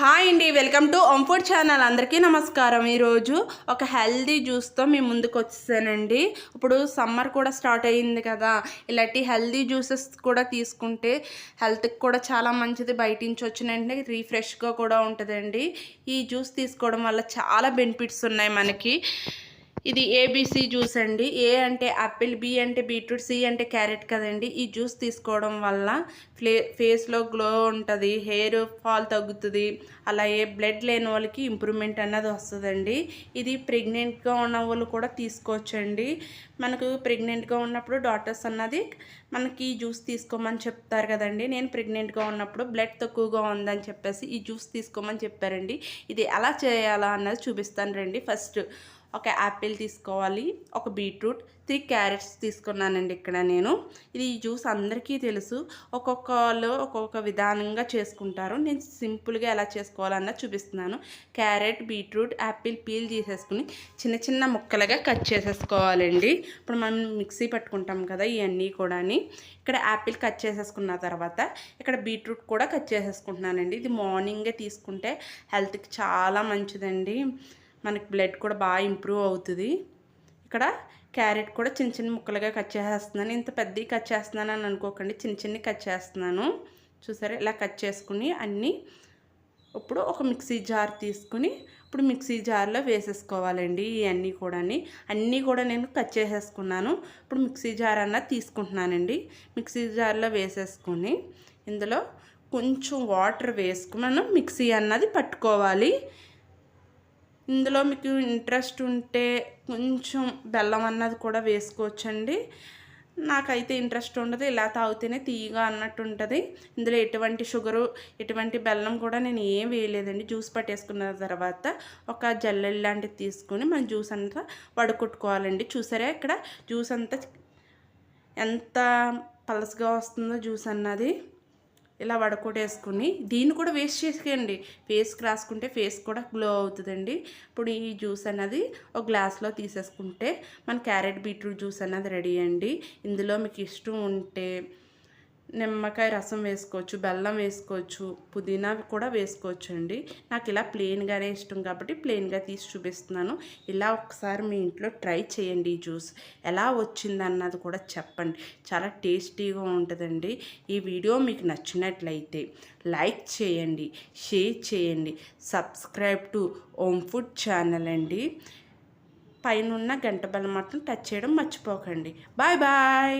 Hi అండి welcome to food channel. అందరికీ నమస్కారం. ఈరోజు ఒక హెల్దీ జ్యూస్తో మీ ముందుకు వచ్చేసానండి. ఇప్పుడు సమ్మర్ కూడా స్టార్ట్ అయ్యింది కదా. ఇలాంటి హెల్దీ జ్యూసెస్ కూడా తీసుకుంటే హెల్త్కి కూడా చాలా మంచిది. బయట నుంచి వచ్చిన వెంటనే రీఫ్రెష్గా కూడా ఉంటుందండి. ఈ జ్యూస్ తీసుకోవడం వల్ల చాలా బెనిఫిట్స్ ఉన్నాయి మనకి. ఇది ఏబీసీ జ్యూస్ అండి. ఏ అంటే యాపిల్ బి అంటే బీట్రూట్ సి అంటే క్యారెట్ కదండి. ఈ జ్యూస్ తీసుకోవడం వల్ల ఫ్లే ఫేస్లో గ్లో ఉంటుంది హెయిర్ ఫాల్ తగ్గుతుంది అలాగే బ్లడ్ లేని వాళ్ళకి ఇంప్రూవ్మెంట్ అన్నది వస్తుందండి. ఇది ప్రెగ్నెంట్గా ఉన్న వాళ్ళు కూడా తీసుకోవచ్చండి. మనకు ప్రెగ్నెంట్గా ఉన్నప్పుడు డాక్టర్స్ అన్నది మనకి ఈ జ్యూస్ తీసుకోమని చెప్తారు కదండి. నేను ప్రెగ్నెంట్గా ఉన్నప్పుడు బ్లడ్ తక్కువగా ఉందని చెప్పేసి ఈ జ్యూస్ తీసుకోమని చెప్పారండి. ఇది ఎలా చేయాలా అన్నది చూపిస్తాను రండి. ఫస్ట్ ఒక యాపిల్ తీసుకోవాలి ఒక బీట్రూట్ త్రీ క్యారెట్స్ తీసుకున్నానండి ఇక్కడ నేను. ఇది జ్యూస్ అందరికీ తెలుసు. ఒక్కొక్క ఒక్కొక్కళ్ళు ఒక్కొక్క విధానంగా చేసుకుంటారు. నేను సింపుల్గా ఎలా చేసుకోవాలన్నా చూపిస్తున్నాను. క్యారెట్ బీట్రూట్ యాపిల్ పీల్ చేసేసుకుని చిన్న చిన్న ముక్కలుగా కట్ చేసేసుకోవాలండి. ఇప్పుడు మనం మిక్సీ పట్టుకుంటాం కదా ఇవన్నీ కూడా ఇక్కడ యాపిల్ కట్ చేసేసుకున్న తర్వాత ఇక్కడ బీట్రూట్ కూడా కట్ చేసేసుకుంటున్నానండి. ఇది మార్నింగే తీసుకుంటే హెల్త్కి చాలా మంచిదండి. మనకి బ్లడ్ కూడా బాగా ఇంప్రూవ్ అవుతుంది. ఇక్కడ క్యారెట్ కూడా చిన్న చిన్న ముక్కలుగా కట్ చేసేస్తున్నాను. ఇంత పెద్దవి కట్ చేస్తున్నాను అని అనుకోకండి. చిన్న చిన్న కట్ చేస్తున్నాను. చూసారా? ఇలా కట్ చేసుకుని అన్నీ ఇప్పుడు ఒక మిక్సీ జార్ తీసుకుని ఇప్పుడు మిక్సీ జార్లో వేసేసుకోవాలండి ఇవన్నీ కూడా అన్నీ కూడా నేను కట్ చేసేసుకున్నాను. ఇప్పుడు మిక్సీ జార్ అన్న తీసుకుంటున్నానండి. మిక్సీ జార్లో వేసేసుకొని ఇందులో కొంచెం వాటర్ వేసుకుని మనం మిక్సీ అన్నది పట్టుకోవాలి. ఇందులో మీకు ఇంట్రెస్ట్ ఉంటే కొంచెం బెల్లం అన్నది కూడా వేసుకోవచ్చండి. నాకైతే ఇంట్రెస్ట్ ఉండదు ఇలా తాగితేనే తీయగా అన్నట్టు ఉంటుంది. ఇందులో ఎటువంటి షుగరు ఎటువంటి బెల్లం కూడా నేను ఏం వేయలేదండి. జ్యూస్ పట్టేసుకున్న తర్వాత ఒక జల్లెల్ లాంటిది తీసుకొని మనం జ్యూస్ అంతా వడకొట్టుకోవాలండి. చూసారా ఇక్కడ? జ్యూస్ అంతా ఎంత పలసగా వస్తుందో జ్యూస్ అన్నది. ఇలా వడకొట్టేసుకుని దీన్ని కూడా వేస్ట్ చేసేయండి. ఫేస్కి రాసుకుంటే ఫేస్ కూడా గ్లో అవుతుందండి. ఇప్పుడు ఈ జ్యూస్ అన్నది ఒక గ్లాస్లో తీసేసుకుంటే మన క్యారెట్ బీట్రూట్ జ్యూస్ అన్నది రెడీ అండి. ఇందులో మీకు ఇష్టం ఉంటే నిమ్మకాయ రసం వేసుకోవచ్చు బెల్లం వేసుకోవచ్చు పుదీనా కూడా వేసుకోవచ్చు అండి నాకు ఇలా ప్లెయిన్గానే ఇష్టం కాబట్టి ప్లెయిన్గా తీసి చూపిస్తున్నాను. ఇలా ఒకసారి మీ ఇంట్లో ట్రై చేయండి ఈ జ్యూస్. ఎలా వచ్చింది అన్నది కూడా చెప్పండి. చాలా టేస్టీగా ఉంటుందండి. ఈ వీడియో మీకు నచ్చినట్లయితే లైక్ చేయండి షేర్ చేయండి subscribe to Om food channel అండి. పైన గంట బెల్ల మాత్రం టచ్ చేయడం మర్చిపోకండి. Bye bye!